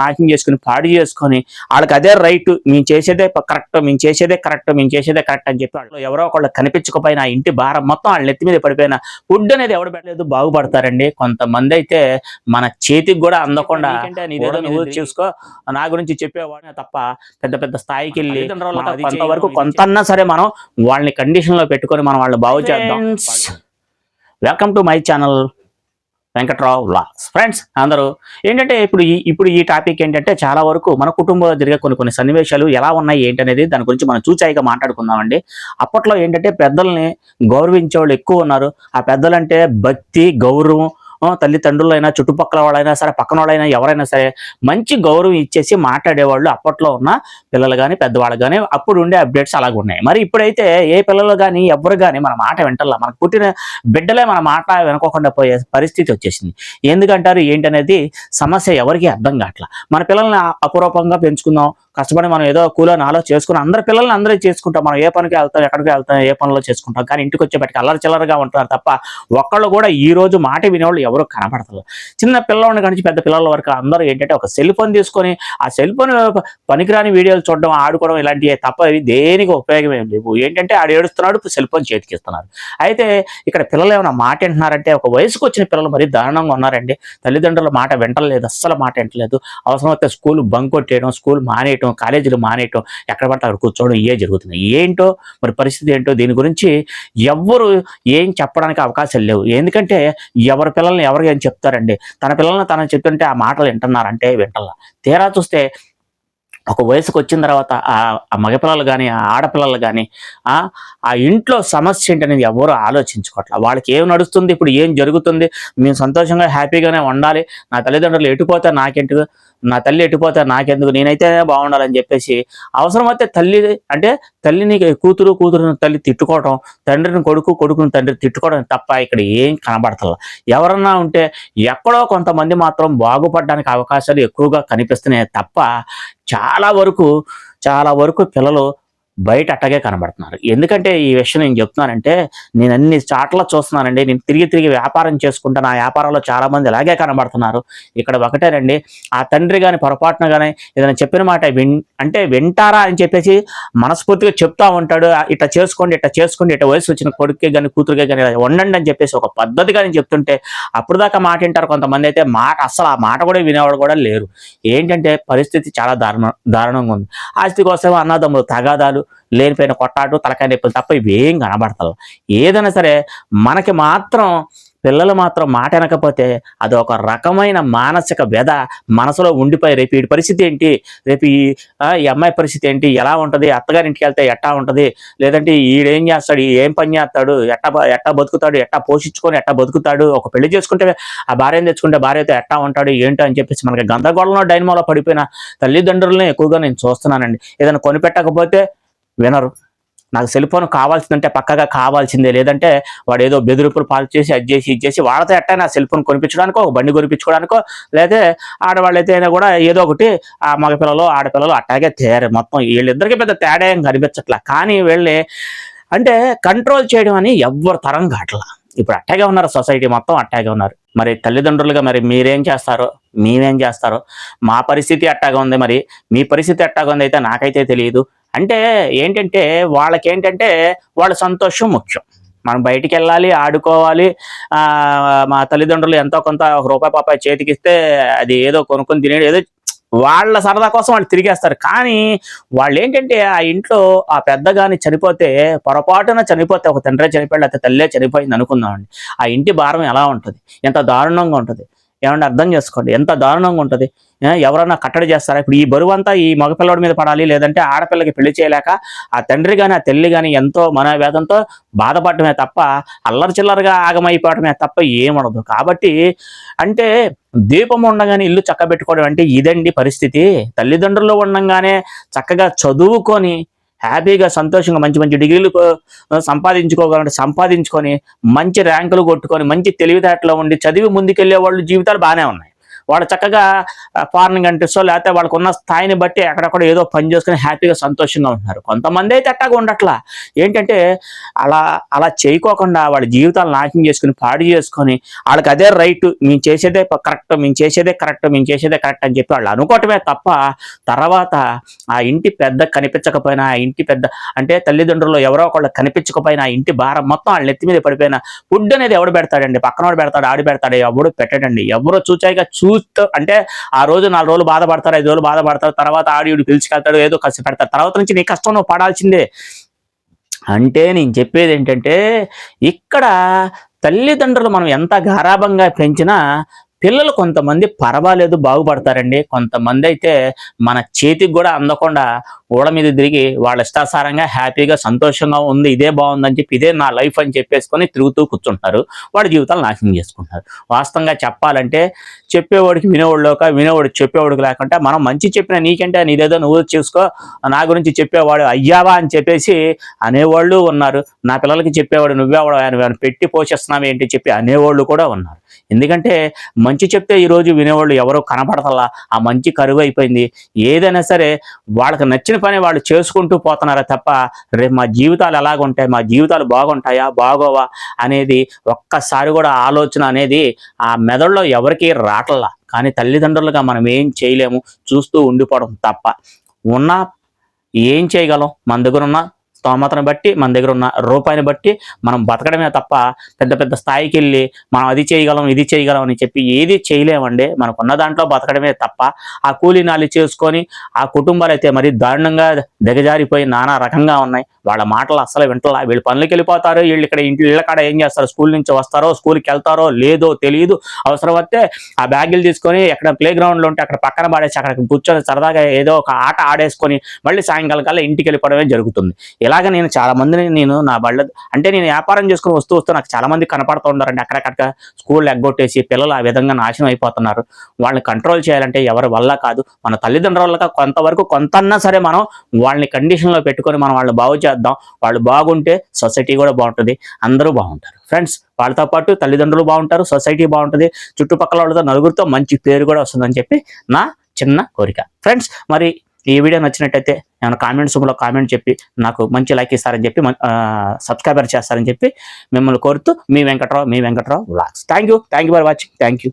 నాశనం చేసుకుని పాడు చేసుకొని వాళ్ళకి అదే రైట్ మేము చేసేదే కరెక్ట్ మేము చేసేదే కరెక్ట్ మేము చేసేదే కరెక్ట్ అని చెప్పి వాళ్ళు ఎవరో ఒకళ్ళు కనిపించకపోయినా ఇంటి భారం మొత్తం వాళ్ళ నెత్తి మీద పడిపోయిన ఫుడ్ అనేది ఎవడు పెట్టలేదు బాగుపడతారండి. కొంతమంది అయితే మన చేతికి కూడా అందకుండా చూసుకో నా గురించి చెప్పేవాడిని తప్ప పెద్ద పెద్ద స్థాయికి వెళ్ళి కొంతవరకు కొంతన్నా సరే మనం వాళ్ళని కండిషన్లో పెట్టుకొని మనం వాళ్ళు బాగు చేద్దాం. Welcome to my channel Venkatrao loss. Friends అందరూ ఏంటంటే ఇప్పుడు ఈ ఇప్పుడు ఈ టాపిక్ ఏంటంటే చాలా వరకు మన కుటుంబంలో జరిగే కొన్ని కొన్ని సన్నివేశాలు ఎలా ఉన్నాయి ఏంటనేది దాని గురించి మనం చూచాయిగా మాట్లాడుకుందామండి. అప్పట్లో ఏంటంటే పెద్దల్ని గౌరవించే వాళ్ళు ఎక్కువ ఉన్నారు. ఆ పెద్దలంటే భక్తి గౌరవం తల్లిదండ్రులైనా చుట్టుపక్కల వాళ్ళైనా సరే పక్కన వాళ్ళైనా ఎవరైనా సరే మంచి గౌరవం ఇచ్చేసి మాట్లాడేవాళ్ళు అప్పట్లో ఉన్న పిల్లలు కానీ పెద్దవాళ్ళు కానీ అప్పుడు ఉండే అప్డేట్స్ అలాగ ఉన్నాయి. మరి ఇప్పుడైతే ఏ పిల్లలు కానీ ఎవరు కానీ మన మాట వింటల్లా. మనకు పుట్టిన బిడ్డలే మన మాట వినకోకుండా పోయే పరిస్థితి వచ్చేసింది. ఎందుకంటారు ఏంటనేది సమస్య ఎవరికి అర్థం కావట్లా. మన పిల్లల్ని అపురూపంగా పెంచుకుందాం కష్టపడి మనం ఏదో కూలో నాలో చేసుకుని అందరి పిల్లల్ని అందరూ చేసుకుంటాం. మనం ఏ పనికి వెళ్తాం ఎక్కడికి వెళ్తాం ఏ పనిలో చేసుకుంటాం. కానీ ఇంటికి వచ్చేపటికి అల్లరి చిల్లరగా ఉంటున్నారు తప్ప ఒక్కళ్ళు కూడా ఈ రోజు మాట వినేవాళ్ళు ఎవరు కనపడతారు చిన్న పిల్లవాడిని నుంచి పెద్ద పిల్లల వరకు అందరూ ఏంటంటే ఒక సెల్ ఫోన్ తీసుకొని ఆ సెల్ ఫోన్ పనికిరాని వీడియోలు చూడడం ఆడుకోవడం ఇలాంటివి తప్ప ఇవి దేనికి ఉపయోగం ఏం లేవు. ఏంటంటే ఆడు ఏడుస్తున్నాడు సెల్ ఫోన్ చేతికి ఇస్తున్నారు. అయితే ఇక్కడ పిల్లలు ఏమైనా మాట వింటున్నారంటే ఒక వయసుకు వచ్చిన పిల్లలు మరీ దారుణంగా ఉన్నారండి. తల్లిదండ్రుల మాట వింటలేదు అస్సలు మాట వింటలేదు. అవసరమైతే స్కూల్ బంక్ కొట్టేయడం స్కూల్ మానేయటం కాలేజీలు మానేయటం ఎక్కడ పడితే అక్కడ కూర్చోవడం ఇవే జరుగుతున్నాయి ఏంటో మరి పరిస్థితి ఏంటో దీని గురించి ఎవ్వరు ఏం చెప్పడానికి అవకాశాలు లేవు. ఎందుకంటే ఎవరి పిల్లల్ని ఎవరు ఏం చెప్తారండి? తన పిల్లల్ని తను చెప్తుంటే ఆ మాటలు వింటున్నారంటే వింటల్లా. తీరా చూస్తే ఒక వయసుకు వచ్చిన తర్వాత ఆ మగపిల్లలు కానీ ఆ ఆడపిల్లలు కానీ ఆ ఇంట్లో సమస్య ఏంటనేది ఎవరు ఆలోచించుకోవట్ల వాళ్ళకి ఏం నడుస్తుంది ఇప్పుడు ఏం జరుగుతుంది మేము సంతోషంగా హ్యాపీగానే ఉండాలి. నా తల్లిదండ్రులు ఎటుపోతే నాకెందుకు నా తల్లి ఎటుపోతే నాకెందుకు నేనైతే బాగుండాలని చెప్పేసి అవసరమైతే తల్లి అంటే తల్లిని కూతురు కూతురుని తల్లి తిట్టుకోవడం తండ్రిని కొడుకు కొడుకుని తండ్రి తిట్టుకోవడం తప్ప ఇక్కడ ఏం కనబడతల. ఎవరన్నా ఉంటే ఎక్కడో కొంతమంది మాత్రం బాగుపడడానికి అవకాశాలు ఎక్కువగా కనిపిస్తున్నాయి తప్ప చాలా వరకు చాలా వరకు పిల్లలు బయట అట్టగే కనబడుతున్నారు. ఎందుకంటే ఈ విషయం నేను చెప్తున్నానంటే నేను అన్ని చాట్ల చూస్తున్నానండి. నేను తిరిగి తిరిగి వ్యాపారం చేసుకుంటా నా వ్యాపారంలో చాలామంది ఇలాగే కనబడుతున్నారు. ఇక్కడ ఒకటేనండి ఆ తండ్రి కానీ పొరపాటున కానీ ఏదైనా చెప్పిన మాట విన్ అంటే వింటారా అని చెప్పేసి మనస్ఫూర్తిగా చెప్తా ఉంటాడు. "ఆ, ఇట్లా చేసుకోండి ఇట్లా చేసుకోండి ఇట్లా వయసు వచ్చిన కొడుకే కానీ కూతురుకే కానీ ఇలా ఉండండి అని చెప్పేసి ఒక పద్ధతిగా నేను చెప్తుంటే అప్పుడు దాకా మాట వింటారు కొంతమంది అయితే. మాట అసలు ఆ మాట కూడా వినేవాడు కూడా లేరు. ఏంటంటే పరిస్థితి చాలా దారుణ దారుణంగా ఉంది. ఆస్తి కోసం అన్నదమ్ములు తగాదాలు లేనిపోయిన కొట్టాటు తలకాయ నొప్పులు తప్ప ఇవేం కనబడతలు. ఏదైనా సరే మనకి మాత్రం పిల్లలు మాత్రం మాట వినకపోతే అది ఒక రకమైన మానసిక వ్యధ మనసులో ఉండిపోయి రేపు ఈ పరిస్థితి ఏంటి? రేపు ఈ ఈ అమ్మాయి పరిస్థితి ఏంటి? ఎలా ఉంటది? అత్తగారింటికి వెళ్తే ఎట్టా ఉంటది? లేదంటే ఈడేం చేస్తాడు? ఏం పని చేస్తాడు? ఎట్టా ఎట్టా బతుకుతాడు? ఎట్టా పోషించుకొని ఎట్టా బతుకుతాడు? ఒక పెళ్ళి చేసుకుంటే ఆ భార్యను తెచ్చుకుంటే భార్యతో ఎట్టా ఉంటాడు? ఏంటో అని చెప్పేసి మనకి గందరగోళంలో డైనమోలో పడిపోయిన తల్లిదండ్రులనే ఎక్కువగా నేను చూస్తున్నానండి. ఏదైనా కొనిపెట్టకపోతే వినరు. నాకు సెల్ ఫోన్ కావాల్సిందంటే పక్కగా కావాల్సిందే. లేదంటే వాడు ఏదో బెదిరింపులు పాలు చేసి అది చేసి ఇది చేసి వాళ్ళతో ఎట్టైనా సెల్ ఫోన్ కొనిపించడానికో ఒక బండి కొనిపించుకోవడానికో లేదా ఆడవాళ్ళైతే అయినా కూడా ఏదో ఒకటి ఆ మగపిల్లలు ఆడపిల్లలు అట్టాగే తయారు. మొత్తం వీళ్ళిద్దరికీ పెద్ద తేడా ఏం కనిపించట్లా. కానీ వీళ్ళని అంటే కంట్రోల్ చేయడం అని ఎవ్వరు తరం కావట్లా ఇప్పుడు అట్టాగే ఉన్నారు సొసైటీ మొత్తం అట్టాగే ఉన్నారు. మరి తల్లిదండ్రులుగా మరి మీరేం చేస్తారో మేమేం చేస్తారో మా పరిస్థితి అట్టాగా ఉంది మరి? మీ పరిస్థితి అట్టాగా ఉంది అయితే నాకైతే తెలియదు. అంటే ఏంటంటే వాళ్ళకేంటంటే వాళ్ళ సంతోషం ముఖ్యం. మనం బయటికి వెళ్ళాలి ఆడుకోవాలి ఆ, మా తల్లిదండ్రులు ఎంతో కొంత ఒక రూపాయి పాపాయి చేతికిస్తే అది ఏదో కొనుక్కొని తినేది ఏదో వాళ్ళ సరదా కోసం వాళ్ళు తిరిగేస్తారు. కానీ వాళ్ళు ఏంటంటే ఆ ఇంట్లో ఆ పెద్దగాని చనిపోతే పొరపాటున చనిపోతే ఒక తండ్రి చనిపోయాడు లేకపోతే తల్లే చనిపోయింది అనుకుందామండి. ఆ ఇంటి భారం ఎలా ఉంటుంది? ఎంత దారుణంగా ఉంటుంది? ఏమన్నా అర్థం చేసుకోండి. ఎంత దారుణంగా ఉంటుంది. ఎవరన్నా కట్టడి చేస్తారా? ఇప్పుడు ఈ బరువు అంతా ఈ మగపిల్లడి మీద పడాలి లేదంటే ఆడపిల్లకి పెళ్ళి చేయలేక ఆ తండ్రి కానీ ఆ తల్లి కానీ ఎంతో మనోవేదంతో బాధపడటమే తప్ప అల్లరి చిల్లరగా ఆగమైపోవటమే తప్ప ఏముండదు. కాబట్టి అంటే దీపం ఉండగానే ఇల్లు చక్కబెట్టుకోవడం అంటే ఇదండి పరిస్థితి. తల్లిదండ్రులు ఉండంగానే చక్కగా చదువుకొని హ్యాపీగా సంతోషంగా మంచి మంచి డిగ్రీలు సంపాదించుకోగలంటే సంపాదించుకొని మంచి ర్యాంకులు కొట్టుకొని మంచి తెలివితేటలో ఉండి చదివి ముందుకెళ్ళే వాళ్ళు జీవితాలు బాగానే ఉన్నాయి. వాళ్ళు చక్కగా ఫారెన్ కంట్రీస్ లేకపోతే వాళ్ళకు ఉన్న స్థాయిని బట్టి ఎక్కడెక్కడ ఏదో పని చేసుకుని హ్యాపీగా సంతోషంగా ఉంటున్నారు. కొంతమంది అయితే అట్టాగా ఉండట్లా ఏంటంటే అలా అలా చేయకోకుండా వాళ్ళ జీవితాలు నాశనం చేసుకుని పాడు చేసుకొని వాళ్ళకి అదే రైట్ మేము చేసేదే కరెక్ట్ మేము చేసేదే కరెక్ట్ మేము చేసేదే కరెక్ట్ అని చెప్పి వాళ్ళు అనుకోవటమే తప్ప తర్వాత ఆ ఇంటి పెద్ద కనిపించకపోయినా ఆ ఇంటి పెద్ద అంటే తల్లిదండ్రులు ఎవరో ఒకళ్ళు కనిపించకపోయినా ఆ ఇంటి భారం మొత్తం వాళ్ళ నెత్తి మీద పడిపోయిన ఫుడ్ అనేది ఎవడు పెడతాడండి? పక్కన వాడు పెడతాడు ఆడు పెడతాడు ఎవడు పెట్టడండి? ఎవరో చూచాయిగా యూత్ అంటే ఆ రోజు నాలుగు రోజులు బాధపడతారు ఐదు రోజులు బాధపడతారు తర్వాత ఆడియుడు పిలిచికెళ్తాడు ఏదో కసి పెడతారు తర్వాత నుంచి నీ కష్టం నువ్వు పడాల్సిందే. అంటే నేను చెప్పేది ఏంటంటే ఇక్కడ తల్లిదండ్రులు మనం ఎంత గారాభంగా పెంచినా పిల్లలు కొంతమంది పర్వాలేదు బాగుపడతారండి. కొంతమంది అయితే మన చేతికి కూడా అందకుండా ఓడ మీద తిరిగి వాళ్ళ ఇష్టాసారంగా హ్యాపీగా సంతోషంగా ఉంది ఇదే బాగుందని చెప్పి ఇదే నా లైఫ్ అని చెప్పేసుకొని తిరుగుతూ కూర్చుంటారు. వాడి జీవితాలు నాశనం చేసుకుంటారు. వాస్తవంగా చెప్పాలంటే చెప్పేవాడికి వినేవాడులోక వినేవాడికి చెప్పేవాడికి లేకుంటే మనం మంచి చెప్పిన నీకంటే నీదేదో నువ్వు చూసుకో నా గురించి చెప్పేవాడు అయ్యావా అని చెప్పేసి అనేవాళ్ళు ఉన్నారు. నా పిల్లలకి చెప్పేవాడు నువ్వేవాడు ఆయన పెట్టి పోషిస్తున్నావు ఏంటి చెప్పి అనేవాళ్ళు కూడా ఉన్నారు. ఎందుకంటే మంచి చెప్తే ఈరోజు వినేవాళ్ళు ఎవరో కనపడతలా ఆ మంచి కరువు అయిపోయింది. ఏదైనా సరే వాళ్ళకి నచ్చిన పని వాళ్ళు చేసుకుంటూ పోతున్నారా తప్ప రేపు మా జీవితాలు ఎలాగుంటాయి మా జీవితాలు బాగుంటాయా బాగోవా అనేది ఒక్కసారి కూడా ఆలోచన అనేది ఆ మెదడులో ఎవరికి రాటల్లా కానీ తల్లిదండ్రులుగా మనం ఏం చేయలేము చూస్తూ ఉండిపోవడం తప్ప. ఉన్నా ఏం చేయగలం? మన దగ్గర ఉన్న స్తోమతను బట్టి మన దగ్గర ఉన్న రూపాయిని బట్టి మనం బతకడమే తప్ప పెద్ద పెద్ద స్థాయికి వెళ్ళి మనం అది చేయగలం ఇది చేయగలం అని చెప్పి ఏది చేయలేమండి. మనకున్న దాంట్లో బతకడమే తప్ప ఆ కూలీ నాలి చేసుకొని ఆ కుటుంబాలు అయితే మరి దారుణంగా దిగజారిపోయి నానా రకంగా ఉన్నాయి. వాళ్ళ మాటలు అసలు వింటలా. వీళ్ళు పనులకు వెళ్ళిపోతారు వీళ్ళు ఇక్కడ ఇంటి ఇళ్ళ కాడ ఏం చేస్తారు? స్కూల్ నుంచి వస్తారో స్కూల్కి వెళ్తారో లేదో తెలియదు అవసరం వస్తే ఆ బ్యాగులు తీసుకొని ఎక్కడ ప్లే గ్రౌండ్లో ఉంటే అక్కడ పక్కన పడేసి అక్కడ కూర్చొని సరదాగా ఏదో ఒక ఆట ఆడేసుకొని మళ్ళీ సాయంకాలం కల్లా ఇంటికి వెళ్ళిపోవడమే జరుగుతుంది. ఇలాగ నేను చాలా మందిని నేను నా బళ్ళ అంటే నేను వ్యాపారం చేసుకుని వస్తూ వస్తూ నాకు చాలా మంది కనపడుతూ ఉన్నారండి. అక్కడక్కడ స్కూల్ ఎగ్గొట్టేసి పిల్లలు ఆ విధంగా నాశనం అయిపోతున్నారు. వాళ్ళని కంట్రోల్ చేయాలంటే ఎవరి వల్ల కాదు. మన తల్లిదండ్రుల కొంతవరకు కొంతన్నా సరే మనం వాళ్ళని కండిషన్లో పెట్టుకొని మనం వాళ్ళని బాగు చేద్దాం. వాళ్ళు బాగుంటే సొసైటీ కూడా బాగుంటుంది. అందరూ బాగుంటారు. ఫ్రెండ్స్ వాళ్ళతో పాటు తల్లిదండ్రులు బాగుంటారు. సొసైటీ బాగుంటుంది. చుట్టుపక్కల వాళ్ళతో నలుగురితో మంచి పేరు కూడా వస్తుందని చెప్పి నా చిన్న కోరిక. ఫ్రెండ్స్ మరి ఈ వీడియో నచ్చినట్టయితే నేను కామెంట్స్ రూమ్లో కామెంట్ చెప్పి నాకు మంచి లైక్ ఇస్తారని చెప్పి సబ్స్క్రైబర్ చేస్తారని చెప్పి మిమ్మల్ని కోరుతూ మీ వెంకట్రావు మీ Venkatrao blogs thank you thank you for watching thank you